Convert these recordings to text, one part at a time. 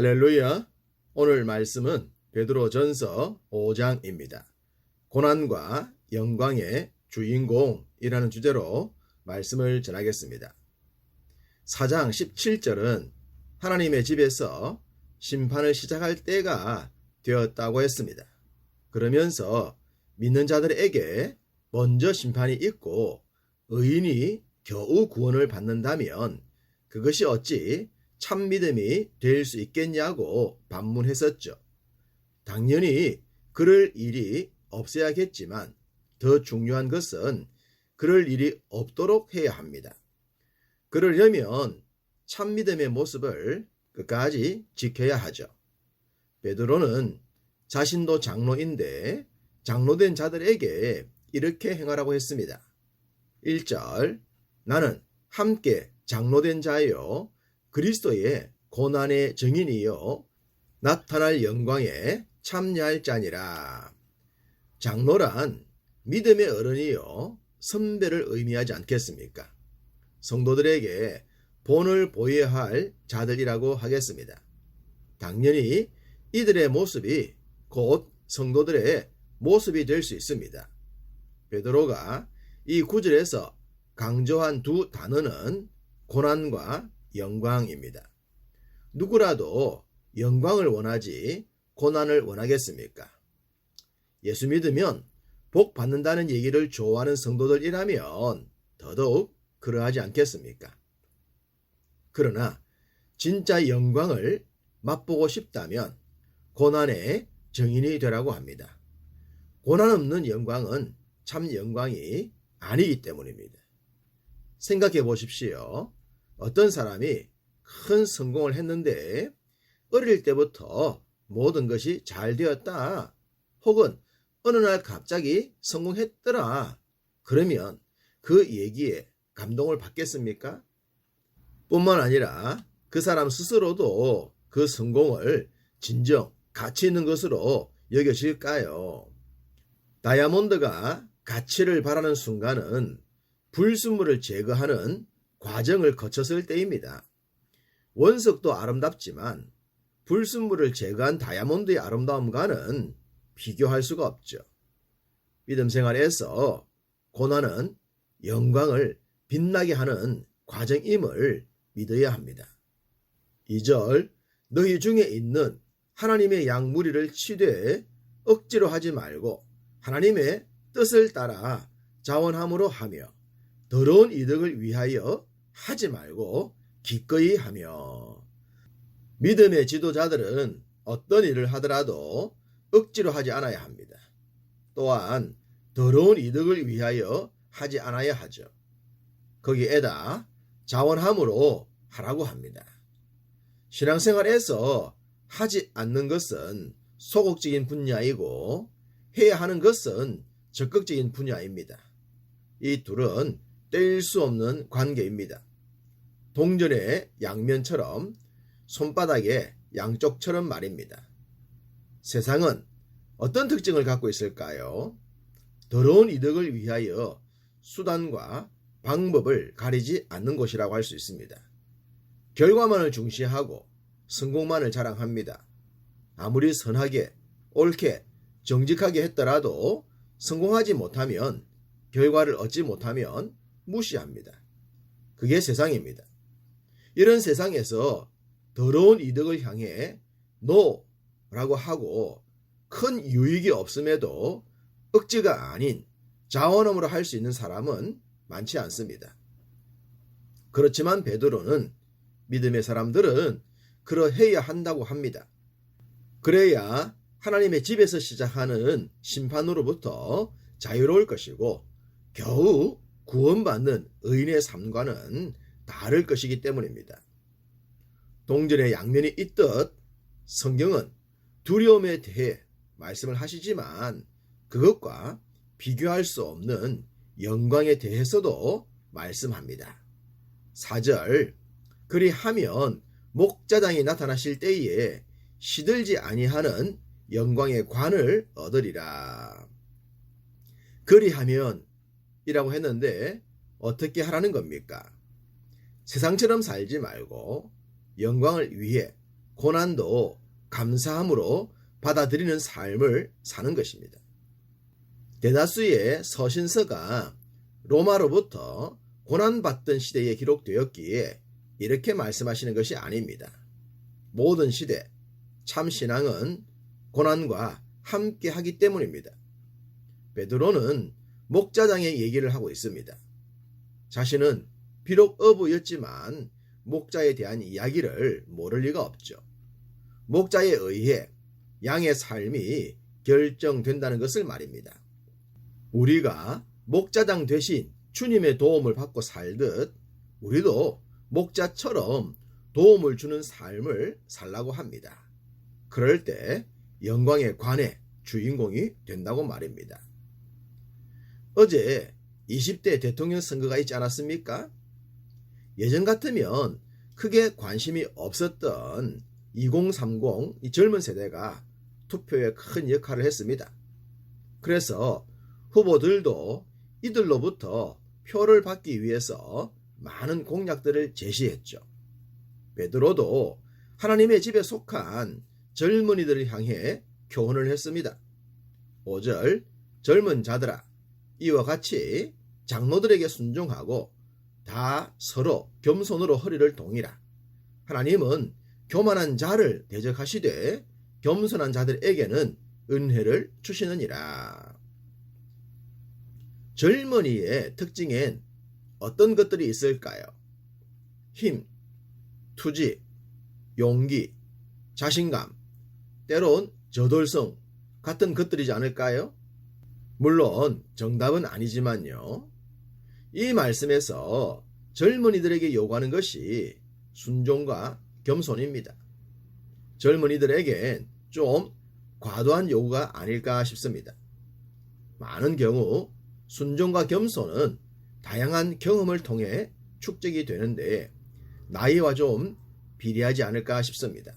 할렐루야. 오늘 말씀은 베드로전서 5장입니다. 고난과 영광의 주인공이라는 주제로 말씀을 전하겠습니다. 4장 17절은 하나님의 집에서 심판을 시작할 때가 되었다고 했습니다. 그러면서 믿는 자들에게 먼저 심판이 있고 의인이 겨우 구원을 받는다면 그것이 어찌 참 믿음이 될 수 있겠냐고 반문했었죠. 당연히 그럴 일이 없어야겠지만 더 중요한 것은 그럴 일이 없도록 해야 합니다. 그러려면 참 믿음의 모습을 끝까지 지켜야 하죠. 베드로는 자신도 장로인데 장로된 자들에게 이렇게 행하라고 했습니다. 1절 나는 함께 장로된 자요 그리스도의 고난의 증인이요 나타날 영광에 참여할 자니라. 장로란 믿음의 어른이요 선배를 의미하지 않겠습니까? 성도들에게 본을 보여야 할 자들이라고 하겠습니다. 당연히 이들의 모습이 곧 성도들의 모습이 될 수 있습니다. 베드로가 이 구절에서 강조한 두 단어는 고난과 영광입니다. 누구라도 영광을 원하지 고난을 원하겠습니까? 예수 믿으면 복 받는다는 얘기를 좋아하는 성도들이라면 더더욱 그러하지 않겠습니까? 그러나 진짜 영광을 맛보고 싶다면 고난의 정인이 되라고 합니다. 고난 없는 영광은 참 영광이 아니기 때문입니다. 생각해 보십시오. 어떤 사람이 큰 성공을 했는데 어릴 때부터 모든 것이 잘 되었다. 혹은 어느 날 갑자기 성공했더라. 그러면 그 얘기에 감동을 받겠습니까? 뿐만 아니라 그 사람 스스로도 그 성공을 진정 가치 있는 것으로 여겨질까요? 다이아몬드가 가치를 바라는 순간은 불순물을 제거하는 과정을 거쳤을 때입니다. 원석도 아름답지만 불순물을 제거한 다이아몬드의 아름다움과는 비교할 수가 없죠. 믿음 생활에서 고난은 영광을 빛나게 하는 과정임을 믿어야 합니다. 2절 너희 중에 있는 하나님의 양무리를 치되 억지로 하지 말고 하나님의 뜻을 따라 자원함으로 하며 더러운 이득을 위하여 하지 말고 기꺼이 하며 믿음의 지도자들은 어떤 일을 하더라도 억지로 하지 않아야 합니다. 또한 더러운 이득을 위하여 하지 않아야 하죠. 거기에다 자원함으로 하라고 합니다. 신앙생활에서 하지 않는 것은 소극적인 분야이고 해야 하는 것은 적극적인 분야입니다. 이 둘은 뗄 수 없는 관계입니다. 동전의 양면처럼 손바닥의 양쪽처럼 말입니다. 세상은 어떤 특징을 갖고 있을까요? 더러운 이득을 위하여 수단과 방법을 가리지 않는 곳이라고 할 수 있습니다. 결과만을 중시하고 성공만을 자랑합니다. 아무리 선하게, 옳게, 정직하게 했더라도 성공하지 못하면, 결과를 얻지 못하면 무시합니다. 그게 세상입니다. 이런 세상에서 더러운 이득을 향해 노라고 하고 큰 유익이 없음에도 억지가 아닌 자원함으로 할 수 있는 사람은 많지 않습니다. 그렇지만 베드로는 믿음의 사람들은 그러해야 한다고 합니다. 그래야 하나님의 집에서 시작하는 심판으로부터 자유로울 것이고 겨우 구원받는 의인의 삶과는 다를 것이기 때문입니다. 동전의 양면이 있듯 성경은 두려움에 대해 말씀을 하시지만 그것과 비교할 수 없는 영광에 대해서도 말씀합니다. 4절 그리하면 목자장이 나타나실 때에 시들지 아니하는 영광의 관을 얻으리라. 그리하면 이라고 했는데 어떻게 하라는 겁니까? 세상처럼 살지 말고 영광을 위해 고난도 감사함으로 받아들이는 삶을 사는 것입니다. 대다수의 서신서가 로마로부터 고난받던 시대에 기록되었기에 이렇게 말씀하시는 것이 아닙니다. 모든 시대, 참 신앙은 고난과 함께 하기 때문입니다. 베드로는 목자장의 얘기를 하고 있습니다. 자신은 비록 어부였지만 목자에 대한 이야기를 모를 리가 없죠. 목자에 의해 양의 삶이 결정된다는 것을 말입니다. 우리가 목자장 대신 주님의 도움을 받고 살듯 우리도 목자처럼 도움을 주는 삶을 살라고 합니다. 그럴 때 영광의 관의 주인공이 된다고 말입니다. 어제 20대 대통령 선거가 있지 않았습니까? 예전 같으면 크게 관심이 없었던 2030 이 젊은 세대가 투표에 큰 역할을 했습니다. 그래서 후보들도 이들로부터 표를 받기 위해서 많은 공약들을 제시했죠. 베드로도 하나님의 집에 속한 젊은이들을 향해 교훈을 했습니다. 5절 젊은 자들아 이와 같이 장로들에게 순종하고 다 서로 겸손으로 허리를 동이라. 하나님은 교만한 자를 대적하시되 겸손한 자들에게는 은혜를 주시느니라. 젊은이의 특징엔 어떤 것들이 있을까요? 힘, 투지, 용기, 자신감, 때론 저돌성 같은 것들이지 않을까요? 물론 정답은 아니지만요. 이 말씀에서 젊은이들에게 요구하는 것이 순종과 겸손입니다. 젊은이들에겐 좀 과도한 요구가 아닐까 싶습니다. 많은 경우 순종과 겸손은 다양한 경험을 통해 축적이 되는데 나이와 좀 비례하지 않을까 싶습니다.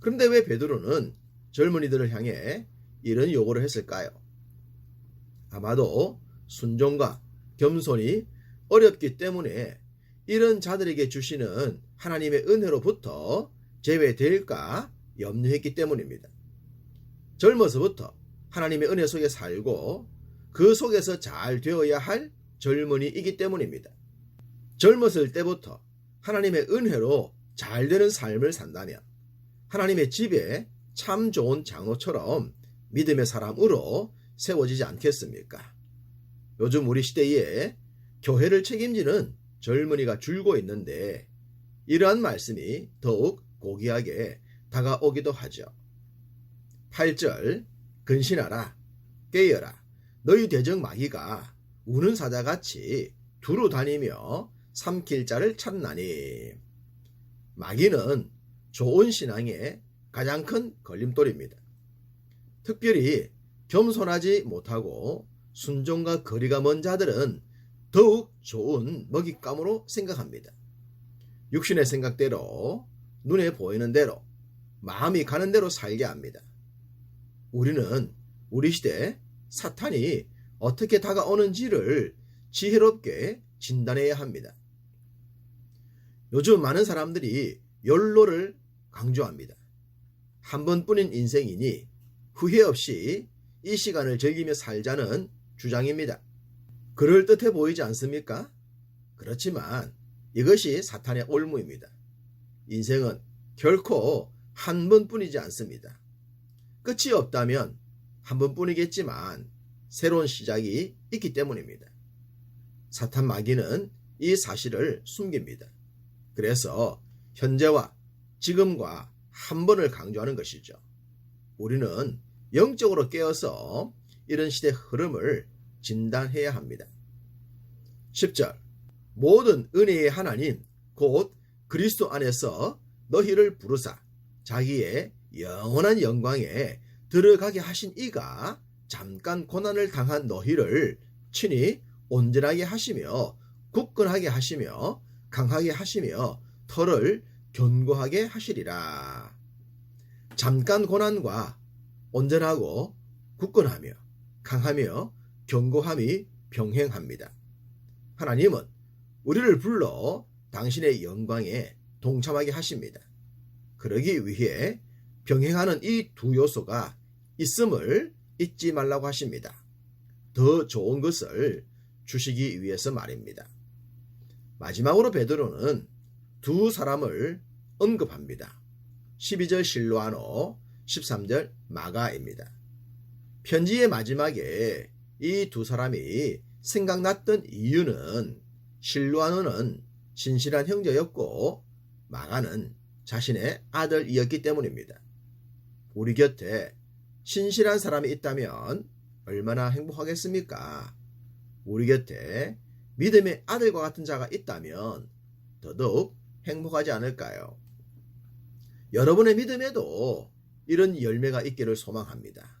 그런데 왜 베드로는 젊은이들을 향해 이런 요구를 했을까요? 아마도 순종과 겸손이 어렵기 때문에 이런 자들에게 주시는 하나님의 은혜로부터 제외될까 염려했기 때문입니다. 젊어서부터 하나님의 은혜 속에 살고 그 속에서 잘 되어야 할 젊은이이기 때문입니다. 젊었을 때부터 하나님의 은혜로 잘 되는 삶을 산다면 하나님의 집에 참 좋은 장로처럼 믿음의 사람으로 세워지지 않겠습니까? 요즘 우리 시대에 교회를 책임지는 젊은이가 줄고 있는데 이러한 말씀이 더욱 고귀하게 다가오기도 하죠. 8절 근신하라 깨어라 너희 대적 마귀가 우는 사자같이 두루 다니며 삼킬 자를 찾나니 마귀는 좋은 신앙의 가장 큰 걸림돌입니다. 특별히 겸손하지 못하고 순종과 거리가 먼 자들은 더욱 좋은 먹잇감으로 생각합니다. 육신의 생각대로 눈에 보이는 대로 마음이 가는 대로 살게 합니다. 우리는 우리 시대 사탄이 어떻게 다가오는지를 지혜롭게 진단해야 합니다. 요즘 많은 사람들이 연로를 강조합니다. 한 번뿐인 인생이니 후회 없이 이 시간을 즐기며 살자는 주장입니다. 그럴듯해 보이지 않습니까? 그렇지만 이것이 사탄의 올무입니다. 인생은 결코 한 번뿐이지 않습니다. 끝이 없다면 한 번뿐이겠지만 새로운 시작이 있기 때문입니다. 사탄 마귀는 이 사실을 숨깁니다. 그래서 현재와 지금과 한 번을 강조하는 것이죠. 우리는 영적으로 깨어서 이런 시대 흐름을 진단해야 합니다. 10절 모든 은혜의 하나님 곧 그리스도 안에서 너희를 부르사 자기의 영원한 영광에 들어가게 하신 이가 잠깐 고난을 당한 너희를 친히 온전하게 하시며 굳건하게 하시며 강하게 하시며 털을 견고하게 하시리라. 잠깐 고난과 온전하고 굳건하며 강하며 견고함이 병행합니다. 하나님은 우리를 불러 당신의 영광에 동참하게 하십니다. 그러기 위해 병행하는 이 두 요소가 있음을 잊지 말라고 하십니다. 더 좋은 것을 주시기 위해서 말입니다. 마지막으로 베드로는 두 사람을 언급합니다. 12절 실로아노, 13절 마가입니다. 편지의 마지막에 이 두 사람이 생각났던 이유는 실로아노는 신실한 형제였고 마가는 자신의 아들이었기 때문입니다. 우리 곁에 신실한 사람이 있다면 얼마나 행복하겠습니까? 우리 곁에 믿음의 아들과 같은 자가 있다면 더더욱 행복하지 않을까요? 여러분의 믿음에도 이런 열매가 있기를 소망합니다.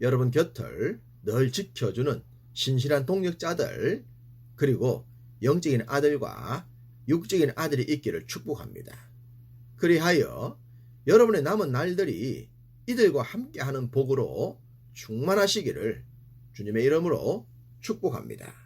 여러분 곁을 늘 지켜주는 신실한 동력자들, 그리고 영적인 아들과 육적인 아들이 있기를 축복합니다. 그리하여 여러분의 남은 날들이 이들과 함께하는 복으로 충만하시기를 주님의 이름으로 축복합니다.